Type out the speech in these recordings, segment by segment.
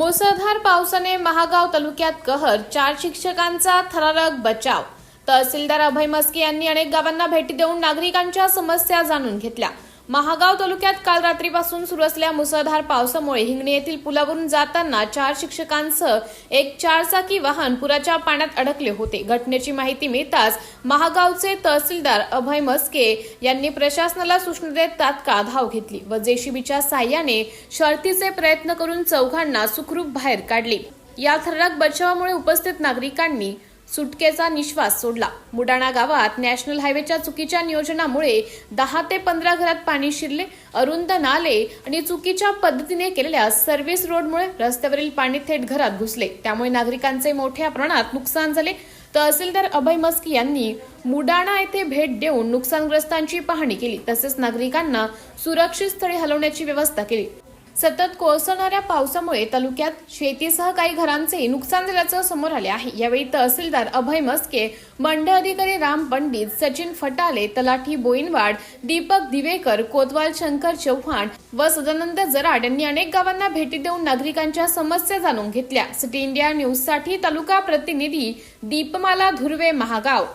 मुसळधार पावसाने महागाव तालुक्यात कहर चार शिक्षकांचा थरारक बचाव. तहसीलदार अभय मस्के यांनी अनेक गावांना भेटी देऊन नागरिकांच्या समस्या जाणून घेतल्या. महागाव तालुक्यात काल रात्रीपासून सुरू असलेल्या मुसळधार पावसामुळे हिंगणी येथील पुलावरून जाताना चार शिक्षकांसह एक चारचाकी वाहन पुराच्या पाण्यात अडकले होते. घटनेची माहिती मिळताच महागावचे तहसीलदार अभय मस्के यांनी प्रशासनाला सूचना देत तात्काळ धाव घेतली व जेसीबीच्या साह्याने शर्थीचे प्रयत्न करून चौघांना सुखरूप बाहेर काढले. या थरारक बचावामुळे उपस्थित नागरिकांनी सुटकेचा निश्वास सोडला. मुडाणा गावात नॅशनल हायवेच्या चुकीच्या नियोजनामुळे दहा ते पंधरा घरात पाणी शिरले अरुंद नाले आणि चुकीच्या पद्धतीने केलेल्या सर्व्हिस रोडमुळे रस्त्यावरील पाणी थेट घरात घुसले. त्यामुळे नागरिकांचे मोठ्या प्रमाणात नुकसान झाले. तहसीलदार अभय मस्की यांनी मुडाणा येथे भेट देऊन नुकसानग्रस्तांची पाहणी केली. तसेच नागरिकांना सुरक्षित स्थळी हलवण्याची व्यवस्था केली. सतत कोसळणाऱ्या पावसामुळे तालुक्यात शेतीसह काही घरांचे नुकसान झाल्याचं समोर आले आहे. यावेळी तहसीलदार अभय मस्के मंडळ अधिकारी राम पंडित सचिन फटाले तलाठी बोईनवाड दीपक दिवेकर कोतवाल शंकर चव्हाण व सदानंद जराड यांनी अनेक गावांना भेटी देऊन नागरिकांच्या समस्या जाणून घेतल्या. सिटी इंडिया न्यूजसाठी तालुका प्रतिनिधी दीपमाला धुर्वे महागाव.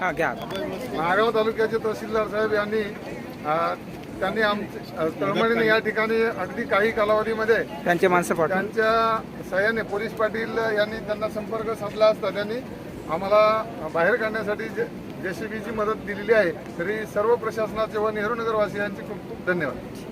महागाव तालुक्याचे तहसीलदार साहेब यांनी त्यांनी आमच्या तळमळीने या ठिकाणी अगदी काही कालावधीमध्ये त्यांचे माणसं पाठवून त्यांच्या सहाय्याने पोलीस पाटील यांनी त्यांना संपर्क साधला असता त्यांनी आम्हाला बाहेर काढण्यासाठी जे सी बीची मदत दिलेली आहे तरी सर्व प्रशासनाचे व नेहरू नगरवासियांचे खूप खूप धन्यवाद.